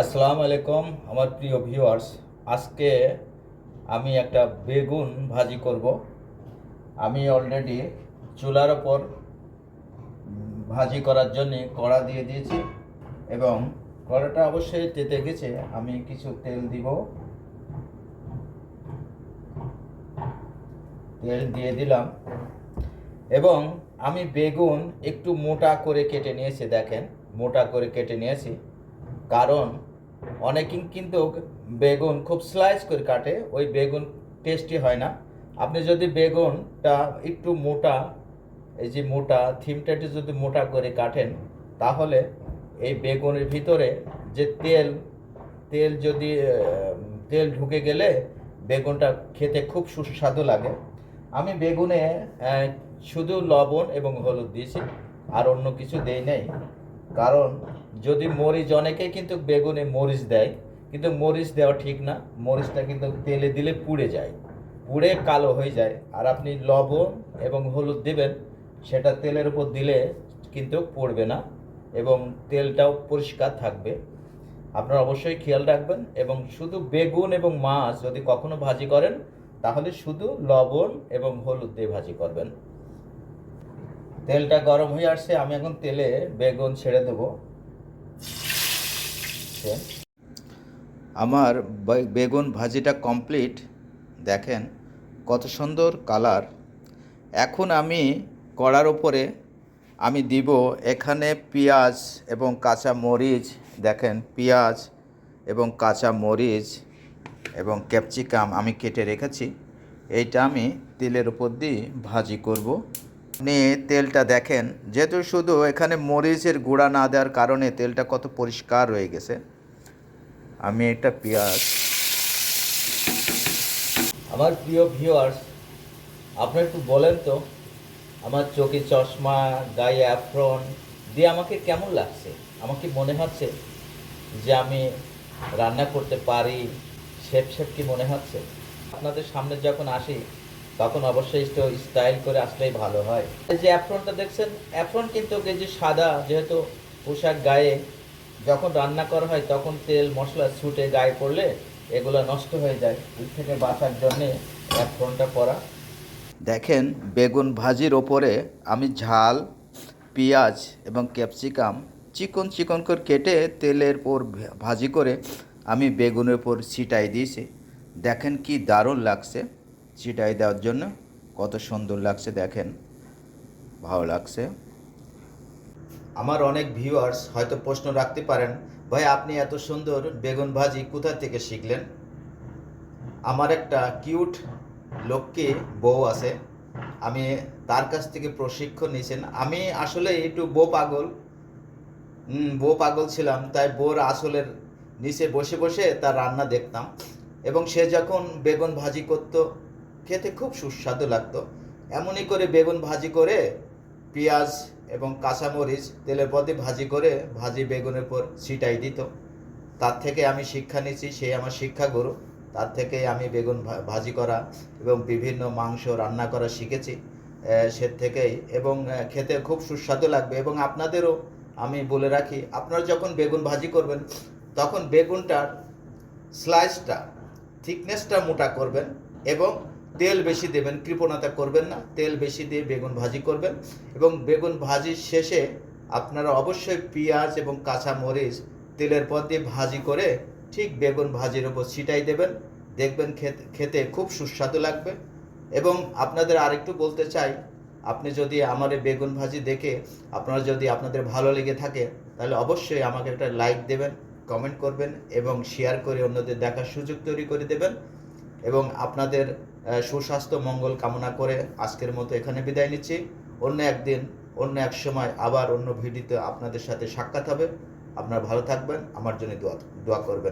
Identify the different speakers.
Speaker 1: আসসালামু আলাইকুম, আমার প্রিয় ভিউয়ার্স আজকে আমি একটা বেগুন ভাজি করব। আমি অলরেডি চুলার ওপর ভাজি করার জন্য কড়া দিয়ে দিয়েছি এবং কড়াটা অবশ্যই তেতে গেছে, আমি কিছু তেল দিব। তেল দিয়ে দিলাম। এবং আমি বেগুন একটু মোটা করে কেটে নিয়েছি, দেখেন, মোটা করে কেটে নিয়েছি। কারণ অনেকেই কিন্তু বেগুন খুব স্লাইস করে কাটে, ওই বেগুন টেস্টি হয় না। আপনি যদি বেগুনটা একটু মোটা, এই যে মোটা থিমটা একটু যদি মোটা করে কাটেন, তাহলে এই বেগুনের ভিতরে যে তেল তেল যদি তেল ঢুকে গেলে বেগুনটা খেতে খুব সুস্বাদু লাগে। আমি বেগুনে শুধু লবণ এবং হলুদ দিয়েছি, আর অন্য কিছু দেই নাই। কারণ যদি মরিচ, অনেকে কিন্তু বেগুনে মরিচ দেয়, কিন্তু মরিচ দেওয়া ঠিক না। মরিচটা কিন্তু তেলে দিলে পুড়ে যায়, পুড়ে কালো হয়ে যায়। আর আপনি লবণ এবং হলুদ দেবেন, সেটা তেলের উপর দিলে কিন্তু পড়বে না এবং তেলটাও পরিষ্কার থাকবে। আপনারা অবশ্যই খেয়াল রাখবেন এবং শুধু বেগুন এবং মাছ যদি কখনো ভাজি করেন, তাহলে শুধু লবণ এবং হলুদ দিয়ে ভাজি করবেন। তেলটা গরম হয়ে আসছে, আমি এখন তেলে বেগুন ছেড়ে দেবো। আমার বেগুন ভাজিটা কমপ্লিট দেখেন কত সুন্দর কালার এখন আমি কড়ার ওপরে আমি দিব এখানে পেঁয়াজ এবং কাঁচা মরিচ। দেখেন পেঁয়াজ এবং কাঁচা মরিচ এবং ক্যাপসিকাম আমি কেটে রেখেছি। এইটা আমি তেলের উপর দিয়ে ভাজি করব। আপনি তেলটা দেখেন, যেহেতু শুধু এখানে মরিচের গুঁড়া না দেওয়ার কারণে তেলটা কত পরিষ্কার হয়ে গেছে। আমি একটা পেঁয়াজ। আমার প্রিয় ভিউয়ার্স আপনি একটু বলেন তো, আমার চোখে চশমা, গায়ে অ্যাফ্রন দিয়ে আমাকে কেমন লাগছে? আমাকে মনে হচ্ছে যে আমি রান্না করতে পারি শেফ শেফ কি মনে হচ্ছে? আপনাদের সামনে যখন আসি তখন অবশ্যই একটু স্টাইল করে আসলেই ভালো হয়। যে অ্যাফ্রনটা দেখছেন অ্যাফ্রন কিন্তু যে সাদা, যেহেতু পোশাক গায়ে যখন রান্না করা হয়, তখন তেল, মশলা ছুটে গায়ে পড়লে এগুলো নষ্ট হয়ে যায়। এর থেকে বাঁচার জন্যে অ্যাফ্রনটা পরা। দেখেন, বেগুন ভাজির ওপরে আমি ঝাল, পেঁয়াজ এবং ক্যাপসিকাম চিকন চিকন করে কেটে তেলের পর ভাজি করে আমি বেগুনের উপর ছিটাই দিয়েছি। দেখেন কি দারুণ লাগছে। ছিটাই দেওয়ার জন্য কত সুন্দর লাগছে দেখেন, ভালো লাগছে। আমার অনেক ভিউয়ার্স হয়তো প্রশ্ন রাখতে পারেন, ভাই, আপনি এত সুন্দর বেগুন ভাজি কোথা থেকে শিখলেন? আমার একটা কিউট লোককে বউ আছে, আমি তার কাছ থেকে প্রশিক্ষণ নিয়েছেন। আমি আসলে একটু বউ পাগল বউ পাগল ছিলাম, তাই বউর আসলের নিচে বসে বসে তার রান্না দেখতাম। এবং সে যখন বেগুন ভাজি করত খেতে খুব সুস্বাদু লাগতো। এমনই করে বেগুন ভাজি করে, পেঁয়াজ এবং কাঁচামরিচ তেলের পথে ভাজি করে ভাজি বেগুনের পর ছিটাই দিত। তার থেকে আমি শিক্ষা নিয়েছি, সে আমার শিক্ষা গুরু। তার থেকে আমি বেগুন ভাজি করা এবং বিভিন্ন মাংস রান্না করা শিখেছি সে থেকেই। এবং খেতে খুব সুস্বাদু লাগবে। এবং আপনাদেরও আমি বলে রাখি, আপনারা যখন বেগুন ভাজি করবেন, তখন বেগুনটার স্লাইসটা থিকনেসটা মোটা করবেন এবং তেল বেশি দেবেন, কৃপণতা করবেন না, তেল বেশি দিয়ে বেগুন ভাজি করবেন এবং বেগুন ভাজির শেষে আপনারা অবশ্যই পেঁয়াজ এবং কাঁচা মরিচ তেলের পর দিয়ে ভাজি করে ঠিক বেগুন ভাজির উপর ছিটাই দেবেন, দেখবেন খেতে খেতে খুব সুস্বাদু লাগবে। এবং আপনাদের আরেকটু বলতে চাই, আপনি যদি আমার এই বেগুন ভাজি দেখে আপনারা যদি আপনাদের ভালো লেগে থাকে, তাহলে অবশ্যই আমাকে একটা লাইক দেবেন, কমেন্ট করবেন এবং শেয়ার করে অন্যদের দেখার সুযোগ তৈরি করে দেবেন। এবং আপনাদের সুস্বাস্থ্য, মঙ্গল কামনা করে আজকের মতো এখানে বিদায় নিচ্ছি। অন্য একদিন, অন্য এক সময় আবার অন্য ভিডিওতে আপনাদের সাথে সাক্ষাৎ হবে। আপনারা ভালো থাকবেন, আমার জন্য দোয়া দোয়া করবেন।